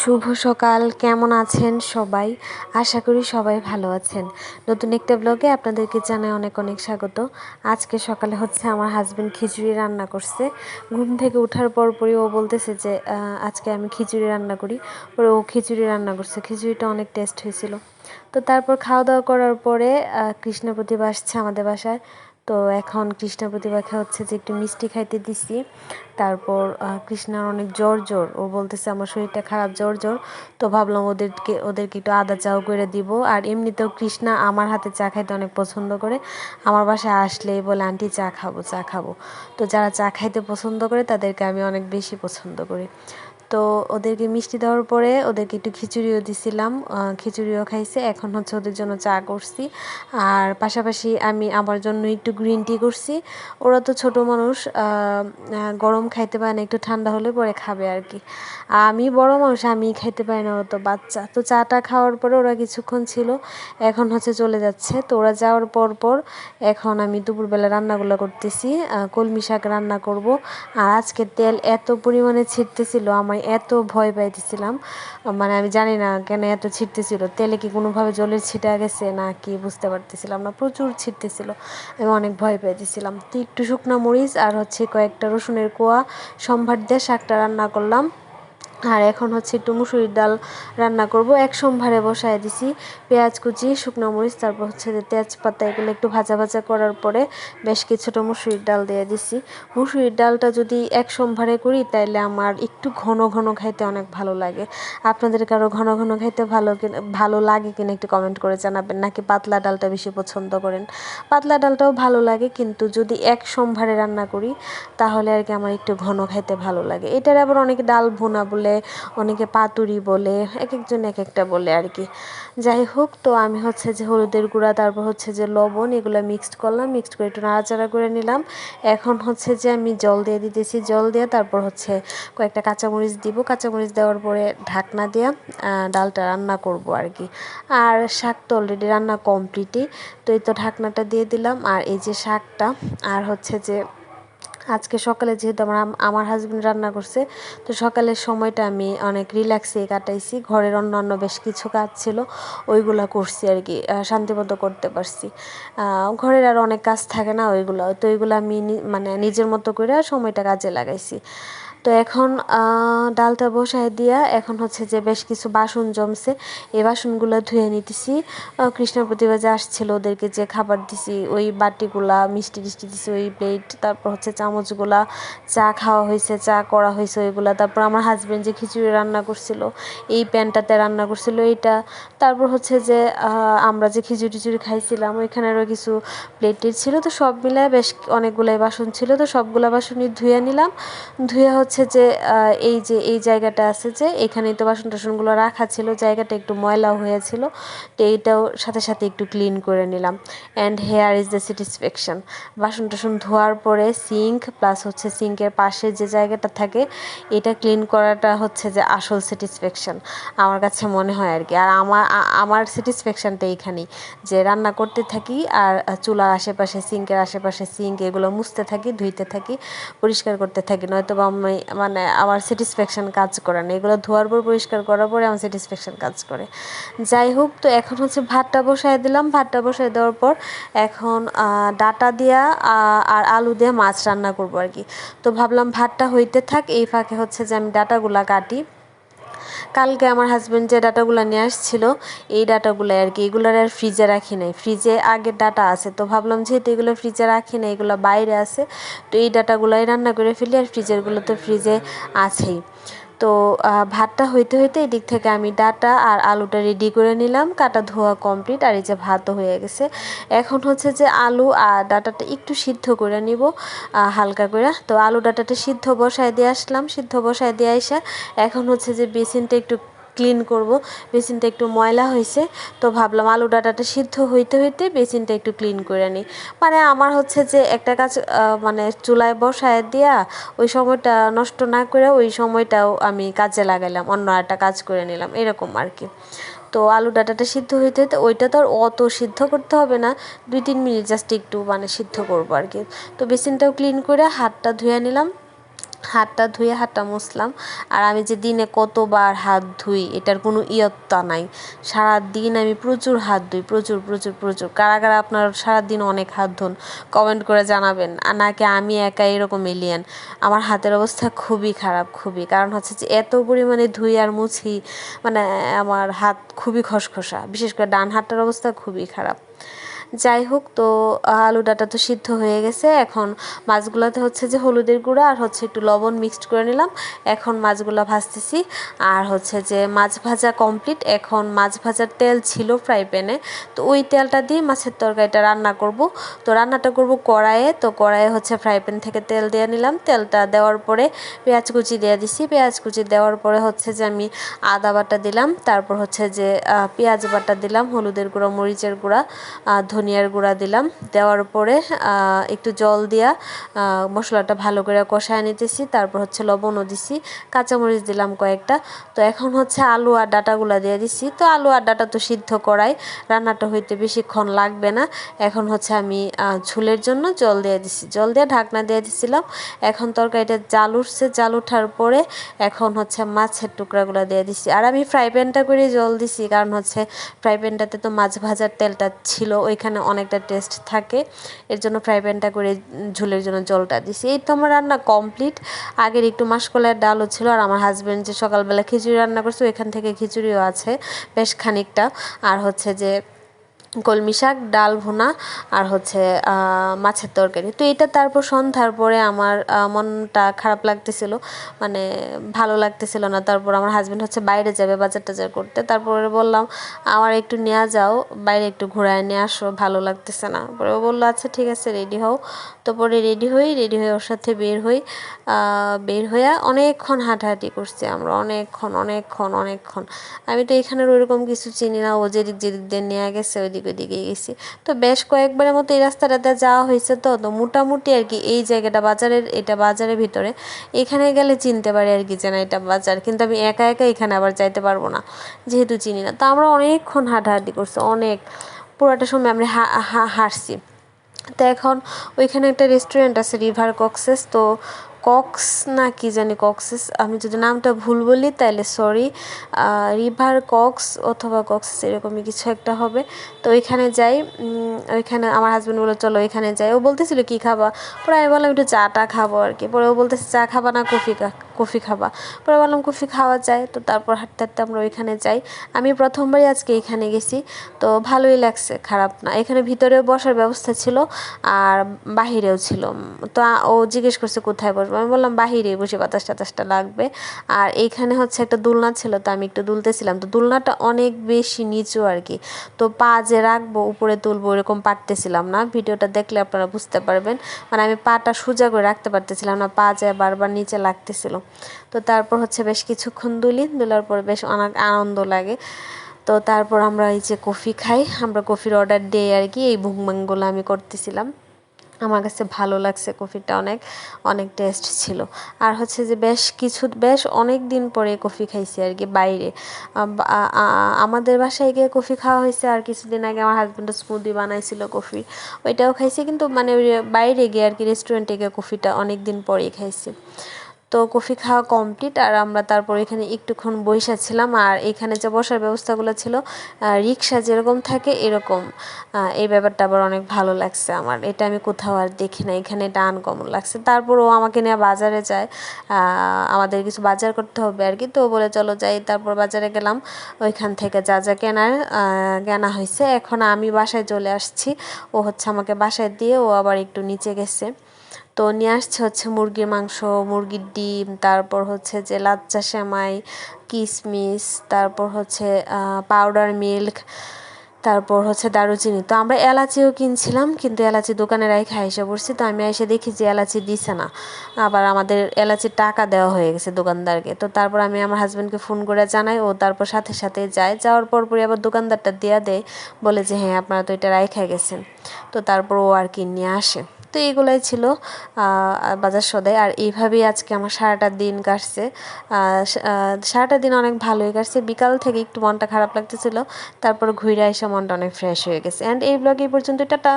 শুভ সকাল, কেমন আছেন সবাই? আশা করি সবাই ভালো আছেন। নতুন একটা ব্লগে আপনাদেরকে জানাই অনেক অনেক স্বাগত। আজকে সকালে হচ্ছে আমার হাজবেন্ড খিচুড়ি রান্না করছে। ঘুম থেকে ওঠার পর পরই ও বলতেছে যে আজকে আমি খিচুড়ি রান্না করি। পরে ও খিচুড়ি রান্না করছে। খিচুড়িটা অনেক টেস্ট হয়েছিল। তো তারপর খাওয়া দাওয়া করার পরে কৃষ্ণ প্রতিভা আসছে আমাদের বাসায়। তো এখন কৃষ্ণ প্রতিভাকে হচ্ছে যে একটু মিষ্টি খাইতে দিছি। তারপর কৃষ্ণার অনেক জ্বর জ্বর। ও বলতেছে, আমার শরীরটা খারাপ, জ্বর জ্বর। তো ভাবলাম ওদেরকে ওদেরকে একটু আদা চাও করে দিব। আর এমনিতেও কৃষ্ণা আমার হাতে চা খাইতে অনেক পছন্দ করে। আমার বাসায় আসলেই বলে, আন্টি, চা খাব চা খাব। তো যারা চা খাইতে পছন্দ করে, তাদেরকে আমি অনেক বেশি পছন্দ করি। তো ওদেরকে মিষ্টি দেওয়ার পরে ওদেরকে একটু খিচুড়িও দিছিলাম খিচুড়িও খাইছে। এখন হচ্ছে ওদের জন্য চা করছি। আর পাশাপাশি আমি আমার জন্য একটু গ্রিন টি করছি। ওরা তো ছোট মানুষ গরম খাইতে পারে না, একটু ঠান্ডা হলে পরে খাবে আর কি। আমি বড় মানুষ, আমি খাইতে পারি না, ওরা তো বাচ্চা। তো চাটা খাওয়ার পরে ওরা কিছুক্ষণ ছিল, এখন হচ্ছে চলে যাচ্ছে। তো ওরা যাওয়ার পর পর এখন আমি দুপুরবেলা রান্নাগুলো করতেছি কলমি শাক রান্না করব। আর আজকে তেল এত পরিমাণে ছিটতেছিল আমি এত ভয় পাইতেছিলাম। মানে আমি জানি না কেন এত ছিটতেছিল। তেলে কি কোনোভাবে জলের ছিটা গেছে না কি বুঝতে পারতেছিলাম না। প্রচুর ছিটতেছিল। আমি অনেক ভয় পাইতেছিলাম। তো একটু শুকনো মরিচ আর হচ্ছে কয়েকটা রসুনের কোয়া, সম্ভার দিয়ে শাকটা রান্না করলাম। আর এখন হচ্ছে একটু মুসুরির ডাল রান্না করব। এক সম্ভারে বসায় দিছি। পেঁয়াজ কুচি, শুকনো মরিচ, তারপর হচ্ছে যে তেজপাতা, এগুলো একটু ভাজা ভাজা করার পরে বেশ কিছুটা মুসুরির ডাল দিয়ে দিছি। মুসুরির ডালটা যদি এক সম্ভারে করি, তাইলে আমার একটু ঘন ঘন খাইতে অনেক ভালো লাগে। আপনাদের কারও ঘন ঘন খাইতে ভালো ভালো লাগে কিনা একটু কমেন্ট করে জানাবেন, নাকি পাতলা ডালটা বেশি পছন্দ করেন? পাতলা ডালটাও ভালো লাগে, কিন্তু যদি এক সম্ভারে রান্না করি, তাহলে আর কি আমার একটু ঘন খাইতে ভালো লাগে। এটার আবার অনেকে ডাল ভুনা বলে অনেকে পাতুরি বলে এক একজন এক একটা বলে আর কি। যাই হোক, তো আমি হচ্ছে যে হলুদের গুঁড়া, তারপর হচ্ছে যে লবণ, এগুলো মিক্সড করলাম মিক্সড করে একটু নাড়াচাড়া করে নিলাম। এখন হচ্ছে যে আমি জল দিয়ে দিতেছি, জল দিয়ে তারপর হচ্ছে কয়েকটা কাঁচামরিচ দিব। কাঁচামরিচ দেওয়ার পরে ঢাকনা দিয়ে ডালটা রান্না করব আর কি। আর শাক তো অলরেডি রান্না কমপ্লিটই তো এই তো ঢাকনাটা দিয়ে দিলাম। আর এই যে শাকটা, আর হচ্ছে যে আজকে সকালে যেহেতু আমার আমার হাজব্যান্ড রান্না করছে, তো সকালের সময়টা আমি অনেক রিল্যাক্সে কাটাইছি। ঘরের অন্যান্য বেশ কিছু কাজ ছিল, ওইগুলো করছি আর কি শান্তিমতো করতে পারছি। ঘরের আর অনেক কাজ থাকে না ওইগুলো, তো ওইগুলো আমি মানে নিজের মতো করে সময়টা কাজে লাগাইছি। তো এখন ডালটা বসায় দিয়া এখন হচ্ছে যে বেশ কিছু বাসন জমছে। এই বাসনগুলো ধুয়ে নিতেছি। কৃষ্ণ প্রতিভা যে আসছিল ওদেরকে যে খাবার দিছি, ওই বাটিগুলা, মিষ্টি টিষ্টি দিছি, ওই প্লেট তারপর হচ্ছে চামচগুলা, চা খাওয়া হয়েছে, চা করা হয়েছে ওইগুলা, তারপর আমার হাজব্যান্ড যে খিচুড়ি রান্না করছিল, এই প্যানটাতে রান্না করছিল এইটা। তারপর হচ্ছে যে আমরা যে খিচুড়ি টিচুড়ি খাইছিলাম ওইখানেরও কিছু প্লেটের ছিল, তো সব মিলায় বেশ অনেকগুলাই বাসন ছিল, তো সবগুলা বাসনই ধুয়ে নিলাম। ধুয়ে হচ্ছে যে এই যে, এই জায়গাটা আছে যে, এখানেই তো বাসন টাসনগুলো রাখা ছিল, জায়গাটা একটু ময়লাও হয়েছিল, তো এইটাও সাথে সাথে একটু ক্লিন করে নিলাম। And here is the satisfaction বাসন টাসন ধোয়ার পরে সিঙ্ক প্লাস হচ্ছে সিঙ্কের পাশে যে জায়গাটা থাকে, এটা ক্লিন করাটা হচ্ছে যে আসল স্যাটিসফ্যাকশন আমার কাছে মনে হয় আর কি। আর আমার আমার স্যাটিসফ্যাকশনটা এইখানেই, যে রান্না করতে থাকি আর চুলার আশেপাশে সিঙ্কের আশেপাশে সিঙ্ক এগুলো মুছতে থাকি, ধুইতে থাকি, পরিষ্কার করতে থাকি নয়তো বা আমি মানে আমার স্যাটিসফ্যাকশান কাজ করে না। এগুলো ধোয়ার পর পরিষ্কার করার পরে আমার স্যাটিসফ্যাকশান কাজ করে। যাই হোক, তো এখন হচ্ছে ভাতটা বসায় দিলাম। ভাতটা বসায় দেওয়ার পর এখন ডাটা দিয়া আর আলু দিয়ে মাছ রান্না করব আর কি। তো ভাবলাম ভাতটা হইতে থাক, এই ফাঁকে হচ্ছে যে আমি ডাটাগুলা কাটি। কালকে আমার হাজব্যান্ড যে ডাটাগুলো নিয়ে আসছিল, এই ডাটাগুলো আর কি, এগুলোর আর ফ্রিজে রাখি নাই। ফ্রিজে আগের ডাটা আছে, তো ভাবলাম যেহেতু এগুলো ফ্রিজে রাখি না এগুলো বাইরে আছে, তো এই ডাটাগুলোই রান্না করে ফেলি, আর ফ্রিজেরগুলো তো ফ্রিজে আছেই। তো ভাতটা হইতে হইতে এদিক থেকে আমি ডাটা আর আলুটা রেডি করে নিলাম। কাটা ধোয়া কমপ্লিট আর এই যে ভাতও হয়ে গেছে। এখন হচ্ছে যে আলু আর ডাটাটা একটু সিদ্ধ করে নিব হালকা করে। তো আলু ডাটাটা সিদ্ধ বসায় দিয়ে আসলাম। সিদ্ধ বসায় দিয়ে আসা এখন হচ্ছে যে বেসিনটা একটু ক্লিন করব। বেসিনটা একটু ময়লা হয়েছে, তো ভাবলাম আলু ডাটাটা সিদ্ধ হইতে হইতে বেসিনটা একটু ক্লিন করে নিই মানে আমার হচ্ছে যে একটা কাজ মানে চুলায় বসায় দিয়া ওই সময়টা নষ্ট না করে ওই সময়টাও আমি কাজে লাগাইলাম, অন্য একটা কাজ করে নিলাম, এরকম আর কি। তো আলু ডাটাটা সিদ্ধ হইতে হইতে ওইটা তো আর অত সিদ্ধ করতে হবে না, দুই তিন মিনিট জাস্ট একটু মানে সিদ্ধ করব আর কি। তো বেসিনটাও ক্লিন করে হাতটা ধুয়ে নিলাম হাতটা ধুয়ে হাতটা মুছলাম। আর আমি যে দিনে কতবার হাত ধুই, এটার কোনো ইয়ত্তা নাই। সারা দিন আমি প্রচুর হাত ধুই, প্রচুর প্রচুর প্রচুর। কারা কারা আপনার সারাদিন অনেক হাত ধুন, কমেন্ট করে জানাবেন। আর নাকি আমি একা এরকম এলিয়েন আমার হাতের অবস্থা খুবই খারাপ, খুবই। কারণ হচ্ছে যে এত পরিমাণে ধুই আর মুছি মানে আমার হাত খুবই খসখসা। বিশেষ করে ডান হাতটার অবস্থা খুবই খারাপ। যাই হোক, তো আলু ডাটা তো সিদ্ধ হয়ে গেছে। এখন মাছগুলোতে হচ্ছে যে হলুদের গুঁড়া আর হচ্ছে একটু লবণ মিক্সড করে নিলাম। এখন মাছগুলো ভাজতেছি। আর হচ্ছে যে মাছ ভাজা কমপ্লিট এখন মাছ ভাজার তেল ছিল ফ্রাই প্যানে তো ওই তেলটা দিয়ে মাছের তরকারিটা রান্না করব। তো রান্নাটা করব কড়াইয়ে। তো কড়াইয়ে হচ্ছে ফ্রাই প্যান থেকে তেল দিয়ে নিলাম। তেলটা দেওয়ার পরে পেঁয়াজ কুচি দিয়ে দিছি। পেঁয়াজ কুচি দেওয়ার পরে হচ্ছে যে আমি আদা বাটা দিলাম। তারপর হচ্ছে যে পেঁয়াজ বাটা দিলাম, হলুদের গুঁড়া, মরিচের গুঁড়া ধনিয়ার গুঁড়া দিলাম। দেওয়ার পরে একটু জল দিয়া মশলাটা ভালো করে কষায় নিতেছি। তারপর হচ্ছে লবণও দিছি। কাঁচামরিচ দিলাম কয়েকটা। তো এখন হচ্ছে আলু আর ডাটাগুলো দিয়ে দিছি। তো আলু আর ডাটা তো সিদ্ধ করাই। রান্নাটা হইতে বেশিক্ষণ লাগবে না। এখন হচ্ছে আমি ঝুলের জন্য জল দিয়ে দিছি। জল দিয়ে ঢাকনা দিয়ে দিছিলাম। এখন তরকারিটা জাল উঠছে। জাল উঠার পরে এখন হচ্ছে মাছের টুকরাগুলো দিয়ে দিছি। আর আমি ফ্রাই প্যানটা করে জল দিছি। কারণ হচ্ছে ফ্রাই প্যানটাতে তো মাছ ভাজার তেলটা ছিল। ওইখানে ওইখানে অনেকটা টেস্ট থাকে। এর জন্য ফ্রাই প্যানটা করে ঝোলের জন্য জলটা দিছি। এই তো আমার রান্না কমপ্লিট। আগের একটু মাসকলার ডালও ছিল আর আমার হাজব্যান্ড যে সকালবেলা খিচুড়ি রান্না করছে এখান থেকে খিচুড়িও আছে বেশ খানিকটা। আর হচ্ছে যে কলমি শাক, ডাল ভুনা আর হচ্ছে মাছের তরকারি। তো এটা তারপর সন্ধ্যার পরে আমার মনটা খারাপ লাগতেছিল। মানে ভালো লাগতেছিল না। তারপর আমার হাজব্যান্ড হচ্ছে বাইরে যাবে বাজার টাজার করতে। তারপরে বললাম, আমার একটু নেওয়া যাও, বাইরে একটু ঘোরায় নিয়ে আসো, ভালো লাগতেছে না। পরে ও বলল আচ্ছা ঠিক আছে রেডি হও। তো পরে রেডি হই রেডি হয়ে ওর সাথে বের হই। বের হইয়া অনেকক্ষণ হাঁটাহাঁটি করছি আমরা। অনেকক্ষণ অনেকক্ষণ অনেকক্ষণ। আমি তো এখানের ওইরকম কিছু চিনি না। ও যেদিক যেদিক দিয়ে নেওয়া গেছে ওইদিক ওইদিকে গেছি তো বেশ কয়েকবারের মতো এই রাস্তাটাতে যাওয়া হয়েছে তো তো মোটামুটি আর কি এই জায়গাটা বাজারের, এটা বাজারের ভিতরে। এখানে গেলে চিনতে পারি আর কি যে না, এটা বাজার। কিন্তু আমি একা একা এখানে আবার যাইতে পারব না, যেহেতু চিনি না। তো আমরা অনেকক্ষণ হাঁটাহাঁটি করছি, অনেক। পুরোটা সময় আমরা হাঁটছি। তো এখন ওইখানে একটা রেস্টুরেন্ট আছে রিভার কক্সেস তো কক্স না কি জানি কক্সেস, আমি যদি নামটা ভুল বলি তাহলে সরি রিভার কক্স অথবা কক্সেস এরকমই কিছু একটা হবে। তো ওইখানে যাই ওইখানে আমার হাজব্যান্ড বলে চলো ওইখানে যাই। ও বলতেছিল, কী খাবা? পরে আমি বললাম, একটু চাটা খাব আর কি। পরে ও বলতেছে, চা খাবা না, কফি কফি খাবা। পরে বললাম, কফি খাওয়া যায়। তো তারপর হাঁটতে হাঁটতে আমরা ওইখানে যাই। আমি প্রথমবারই আজকে এখানে গেছি, তো ভালোই লাগছে, খারাপ না। এখানে ভিতরেও বসার ব্যবস্থা ছিল আর বাহিরেও ছিল। তো ও জিজ্ঞেস করছে, কোথায় বসবো? আমি বললাম, বাহিরে বসে বাতাস টাতাসটা লাগবে। আর এইখানে হচ্ছে একটা দুলনা ছিল, তো আমি একটু দুলতেছিলাম। তো দুলনাটা অনেক বেশি নিচু আর কি। তো পা যে রাখব, উপরে তুলবো এরকম পারতেছিলাম না। ভিডিওটা দেখলে আপনারা বুঝতে পারবেন। মানে আমি পাটা সোজা করে রাখতে পারতেছিলাম না, পা যায় বারবার নিচে লাগতেছিল। তো তারপর হচ্ছে বেশ কিছুক্ষণ দুলি। দুলার পর বেশ অনেক আনন্দ লাগে। তো তারপর আমরা এই যে কফি খাই, আমরা কফির অর্ডার দিয়ে আর কি। এই ভুংমাংগুলো আমি করতেছিলাম। আমার কাছে ভালো লাগছে কফিটা অনেক অনেক টেস্ট ছিল। আর হচ্ছে যে বেশ কিছু, বেশ অনেক দিন পরে কফি খাইছি আর কি বাইরে। আমাদের বাসায় গিয়ে কফি খাওয়া হয়েছে আর কিছুদিন আগে আমার হাজব্যান্ড স্মুদি বানাইছিল কফি। ওইটাও খাইছি কিন্তু মানে বাইরে গিয়ে আর কি রেস্টুরেন্টে গিয়ে কফিটা অনেক দিন পরেই খাইছি। তো কফি খাওয়া কমপ্লিট আর আমরা তারপর এখানে একটুক্ষণ বসে ছিলাম, আর এখানে যে বসার ব্যবস্থাগুলো ছিল রিক্সা যেরকম থাকে এরকম। এই ব্যাপারটা আবার অনেক ভালো লাগছে আমার। এটা আমি কোথাও আর দেখি না, এখানে এটা আনকমন লাগছে। তারপর ও আমাকে নিয়ে বাজারে যায়। আমাদের কিছু বাজার করতে হবে আর কি, তো বলে, চলো যাই। তারপর বাজারে গেলাম। ওইখান থেকে যা যা কেনার কেনা হয়েছে। এখন আমি বাসায় চলে আসছি। ও হচ্ছে আমাকে বাসায় দিয়ে ও আবার একটু নিচে গেছে। তো নিয়ে আসছে হচ্ছে মুরগির মাংস, মুরগির ডিম, তারপর হচ্ছে যে লাচ্চা সেমাই কিশমিশ তারপর হচ্ছে পাউডার মিল্ক তারপর হচ্ছে দারুচিনি। তো আমরা এলাচিও কিনছিলাম, কিন্তু এলাচি দোকানে রাইখা এসে পড়ছি, তো আমি এসে দেখি যে এলাচি দিছে না। আবার আমাদের এলাচির টাকা দেওয়া হয়ে গেছে দোকানদারকে। তো তারপর আমি আমার হাজব্যান্ডকে ফোন করে জানাই, ও তারপর সাথে সাথে যায়। যাওয়ার পর পরই আবার দোকানদারটা দেওয়া দেয়, বলে যে হ্যাঁ আপনারা তো এটা রাইখা গেছেন। তো তারপর ও আর কি নিয়ে আসে। তো এইগুলাই ছিল বাজার সদাই আর এইভাবেই আজকে আমার সারাটা দিন কাটছে। সারাটা দিন অনেক ভালোই কাটছে। বিকাল থেকে একটু মনটা খারাপ লাগতেছিল, তারপর ঘুরে এসে মনটা অনেক ফ্রেশ হয়ে গেছে। অ্যান্ড এই ব্লগ এই পর্যন্ত টাটা!